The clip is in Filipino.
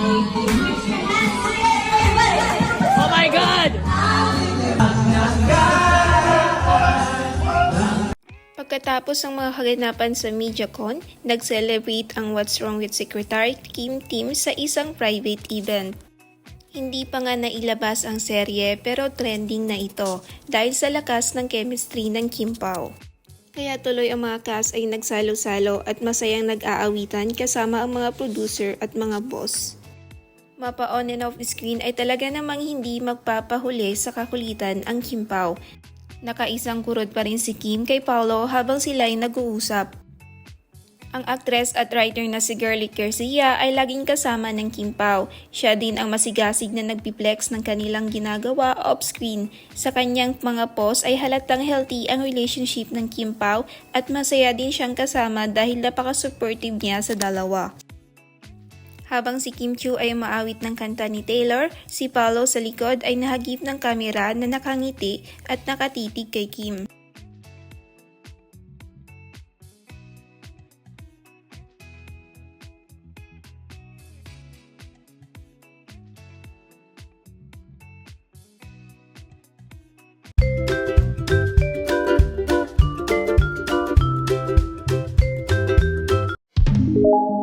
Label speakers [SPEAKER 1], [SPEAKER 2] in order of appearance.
[SPEAKER 1] Oh my God! Pagkatapos ng mga kaganapan sa MediaCon, nag-celebrate ang What's Wrong with Secretary Kim Team sa isang private event. Hindi pa nga nailabas ang serye pero trending na ito dahil sa lakas ng chemistry ng Kim Pao. Kaya tuloy ang mga cast ay nagsalo-salo at masayang nag-aawitan kasama ang mga producer at mga boss. Mapa on and off screen ay talaga namang hindi magpapahuli sa kakulitan ang Kim Pao. Nakaisang kurot pa rin si Kim kay Paolo habang sila ay nag-uusap. Ang aktres at writer na si Girlie Garcia ay laging kasama ng Kim Pao. Siya din ang masigasig na nagpiplex ng kanilang ginagawa off-screen. Sa kanyang mga post ay halatang healthy ang relationship ng Kim Pao at masaya din siyang kasama dahil napaka-supportive niya sa dalawa. Habang si Kim Chu ay maawit ng kanta ni Taylor, si Paolo sa likod ay nahagip ng kamera na nakangiti at nakatitig kay Kim. you